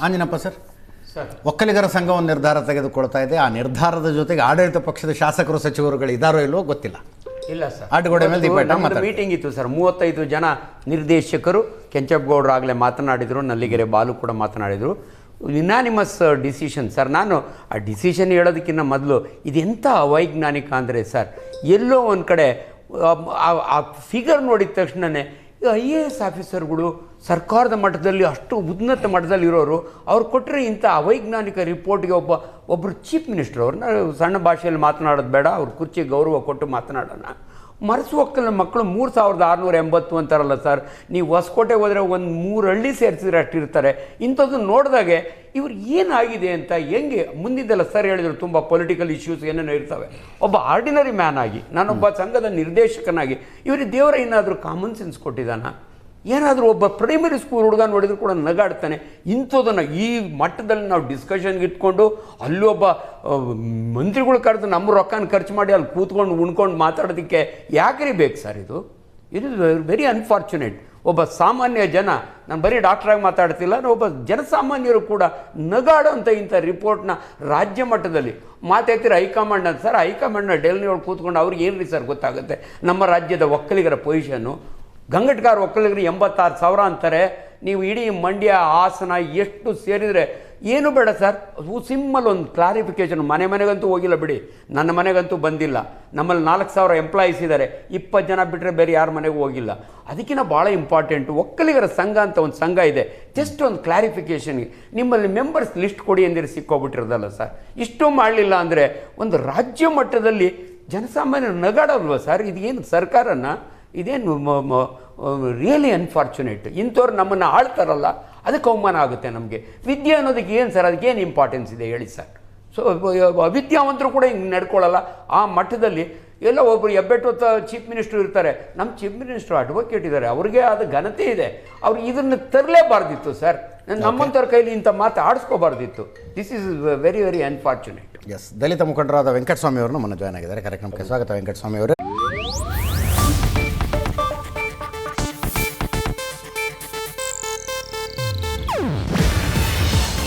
Anjanappa sir? Sir. ಒಕ್ಕಲಿಗರ ಸಂಘ ಒಂದು ನಿರ್ಧಾರ ತೆಗೆದುಕೊಳ್ತಾ ಇದೆ. ಆ ನಿರ್ಧಾರದ ಜೊತೆಗೆ ಆಡಳಿತ ಪಕ್ಷದ ಶಾಸಕರು ಸಚಿವರುಗಳು ಇದ್ದಾರೋ ಇಲ್ವೋ ಗೊತ್ತಿಲ್ಲ. ಇಲ್ಲ ಸರ್. ಆಟಗೋಡೆ ಮೇಲೆ ಮೀಟಿಂಗ್ ಇತ್ತು ಸರ್. ಮೂವತ್ತೈದು ಜನ ನಿರ್ದೇಶಕರು ಕೆಂಚಪ್ಪಗೌಡರು ಆಗಲೇ ಮಾತನಾಡಿದರು ನಲ್ಲಿಗೆರೆ ಬಾಲು ಕೂಡ ಮಾತನಾಡಿದರು. ಇನಾನಿಮಸ್ ಡಿಸಿಷನ್ ಸರ್ ನಾನು ಆ ಡಿಸಿಷನ್ ಹೇಳೋದಕ್ಕಿಂತ ಮೊದಲು ಇದೆಂಥ ಅವೈಜ್ಞಾನಿಕ ಅಂದರೆ ಸರ್ ಎಲ್ಲೋ ಒಂದು ಕಡೆ ಆ- ಆ ಫಿಗರ್ ನೋಡಿದ ತಕ್ಷಣವೇ ಐ ಎ ಎಸ್ ಆಫೀಸರ್ಗಳು ಸರ್ಕಾರದ ಮಟ್ಟದಲ್ಲಿ ಅಷ್ಟು ಉನ್ನತ ಮಟ್ಟದಲ್ಲಿ ಇರೋರು ಅವ್ರು ಕೊಟ್ಟರೆ ಇಂಥ ಅವೈಜ್ಞಾನಿಕ ರಿಪೋರ್ಟ್ಗೆ ಒಬ್ಬ ಒಬ್ಬರು ಚೀಫ್ ಮಿನಿಸ್ಟರ್ ಅವ್ರನ್ನ ಸಣ್ಣ ಭಾಷೆಯಲ್ಲಿ ಮಾತನಾಡೋದು ಬೇಡ, ಅವ್ರ ಕುರ್ಚಿ ಗೌರವ ಕೊಟ್ಟು ಮಾತನಾಡೋಣ. ಮರಸು ಒಕ್ಕಲಿನ ಮಕ್ಕಳು ಮೂರು ಸಾವಿರದ ಆರುನೂರ ಎಂಬತ್ತು ಅಂತಾರಲ್ಲ ಸರ್. ನೀವು ಹೊಸಕೋಟೆ ಹೋದರೆ ಒಂದು ಮೂರು ಹಳ್ಳಿ ಸೇರಿಸಿದ್ರೆ ಅಷ್ಟಿರ್ತಾರೆ ಇಂಥದ್ದು ನೋಡಿದಾಗೆ ಇವ್ರು ಏನಾಗಿದೆ ಅಂತ ಹೆಂಗೆ ಮುಂದಿದ್ದೆಲ್ಲ ಸರ್ ಹೇಳಿದ್ರು ತುಂಬ ಪೊಲಿಟಿಕಲ್ ಇಶ್ಯೂಸ್ ಏನೇನೋ ಇರ್ತವೆ. ಒಬ್ಬ ಆರ್ಡಿನರಿ ಮ್ಯಾನ್ ಆಗಿ ನಾನೊಬ್ಬ ಸಂಘದ ನಿರ್ದೇಶಕನಾಗಿ ಇವ್ರಿಗೆ ದೇವರ ಏನಾದರೂ ಕಾಮನ್ ಸೆನ್ಸ್ ಕೊಟ್ಟಿದ್ದಾನ? ಏನಾದರೂ ಒಬ್ಬ ಪ್ರೈಮರಿ ಸ್ಕೂಲ್ ಹುಡುಗ ನೋಡಿದ್ರು ಕೂಡ ನಗಾಡ್ತಾನೆ. ಇಂಥದನ್ನು ಈ ಮಟ್ಟದಲ್ಲಿ ನಾವು ಡಿಸ್ಕಷನ್ಗೆ ಇಟ್ಕೊಂಡು ಅಲ್ಲಿ ಒಬ್ಬ ಮಂತ್ರಿಗಳು ಕರೆದು ನಮ್ಮ ರೊಕ್ಕನ ಖರ್ಚು ಮಾಡಿ ಅಲ್ಲಿ ಕೂತ್ಕೊಂಡು ಉಣ್ಕೊಂಡು ಮಾತಾಡೋದಕ್ಕೆ ಯಾಕ್ರಿ ಬೇಕು ಸರ್ ಇದು? ಇದು ವೆರಿ ಅನ್ಫಾರ್ಚುನೇಟ್ ಒಬ್ಬ ಸಾಮಾನ್ಯ ಜನ, ನಾನು ಬರೀ ಡಾಕ್ಟ್ರಾಗಿ ಮಾತಾಡ್ತಿಲ್ಲ ಒಬ್ಬ ಜನಸಾಮಾನ್ಯರು ಕೂಡ ನಗಾಡೋಂಥ ಇಂಥ ರಿಪೋರ್ಟ್ನ ರಾಜ್ಯ ಮಟ್ಟದಲ್ಲಿ. ಮಾತಾಡ್ತೀರ ಹೈಕಮಾಂಡ್ ಅಂತ? ಸರ್, ಹೈಕಮಾಂಡ್ನ ಡೆಲ್ಲಿ ಒಳಗೆ ಕೂತ್ಕೊಂಡು ಅವ್ರಿಗೆ ಏನು ರೀ ಸರ್ ಗೊತ್ತಾಗುತ್ತೆ? ನಮ್ಮ ರಾಜ್ಯದ ಒಕ್ಕಲಿಗರ ಪೊಸಿಷನ್ನು ಗಂಗಟ್ಗಾರ ಒಕ್ಕಲಿಗರು ಎಂಬತ್ತಾರು ಸಾವಿರ ಅಂತಾರೆ. ನೀವು ಇಡೀ ಮಂಡ್ಯ, ಹಾಸನ ಎಷ್ಟು ಸೇರಿದರೆ ಏನು ಬೇಡ ಸರ್? ಅದು ಸಿಮ್ಮಲ್ ಒಂದು ಕ್ಲಾರಿಫಿಕೇಷನ್ ಮನೆ ಮನೆಗಂತೂ ಹೋಗಿಲ್ಲ ಬಿಡಿ. ನನ್ನ ಮನೆಗಂತೂ ಬಂದಿಲ್ಲ. ನಮ್ಮಲ್ಲಿ ನಾಲ್ಕು ಸಾವಿರ ಎಂಪ್ಲಾಯೀಸ್ ಇದ್ದಾರೆ. ಇಪ್ಪತ್ತು ಜನ ಬಿಟ್ಟರೆ ಬೇರೆ ಯಾರ ಮನೆಗೂ ಹೋಗಿಲ್ಲ. ಅದಕ್ಕಿಂತ ಭಾಳ ಇಂಪಾರ್ಟೆಂಟು ಒಕ್ಕಲಿಗರ ಸಂಘ ಅಂತ ಒಂದು ಸಂಘ ಇದೆ. ಜಸ್ಟ್ ಒಂದು ಕ್ಲಾರಿಫಿಕೇಷನ್ಗೆ ನಿಮ್ಮಲ್ಲಿ ಮೆಂಬರ್ಸ್ ಲಿಸ್ಟ್ ಕೊಡಿ ಎಂದಿರು ಸಿಕ್ಕೋಗ್ಬಿಟ್ಟಿರೋದಲ್ಲ ಸರ್. ಇಷ್ಟು ಮಾಡಲಿಲ್ಲ ಅಂದರೆ ಒಂದು ರಾಜ್ಯ ಮಟ್ಟದಲ್ಲಿ ಜನಸಾಮಾನ್ಯರು ನಗಾಡಲ್ವ ಸರ್? ಇದೇನು ಸರ್ಕಾರನ? ಇದೇನು ರಿಯಲಿ ಅನ್ಫಾರ್ಚುನೇಟ್ ಇಂಥವ್ರು ನಮ್ಮನ್ನು ಆಳ್ತಾರಲ್ಲ ಅದಕ್ಕೆ ಅವಮಾನ ಆಗುತ್ತೆ ನಮಗೆ. ವಿದ್ಯೆ ಅನ್ನೋದಕ್ಕೆ ಏನು ಸರ್ ಅದಕ್ಕೆ ಏನು ಇಂಪಾರ್ಟೆನ್ಸ್ ಇದೆ ಹೇಳಿ ಸರ್? ಸೊ ಅವಿದ್ಯಾವಂತರು ಕೂಡ ಹಿಂಗೆ ನಡ್ಕೊಳ್ಳಲ್ಲ. ಆ ಮಟ್ಟದಲ್ಲಿ ಎಲ್ಲ ಒಬ್ಬರು ಹೆಬ್ಬೆಟ್ಟೊತ್ತ ಚೀಫ್ ಮಿನಿಸ್ಟರ್ ಇರ್ತಾರೆ. ನಮ್ಮ ಚೀಫ್ ಮಿನಿಸ್ಟರ್ ಅಡ್ವೊಕೇಟ್ ಇದ್ದಾರೆ. ಅವ್ರಿಗೆ ಅದು ಘನತೆ ಇದೆ. ಅವ್ರು ಇದನ್ನು ತರಲೇಬಾರ್ದಿತ್ತು ಸರ್. ನಮ್ಮಂಥವ್ರ ಕೈಲಿ ಇಂಥ ಮಾತು ಆಡಿಸ್ಕೋಬಾರ್ದಿತ್ತು. This is very very unfortunate S ದಲಿತ ಮುಖಂಡರಾದ ವೆಂಕಟಸ್ವಾಮಿ ಅವರು ನಮ್ಮನ್ನು ಜಾಯ್ನ್ ಆಗಿದ್ದಾರೆ. ಕಾರ್ಯಕ್ರಮಕ್ಕೆ ಸ್ವಾಗತ ವೆಂಕಟಸ್ವಾಮಿ ಅವರೇ.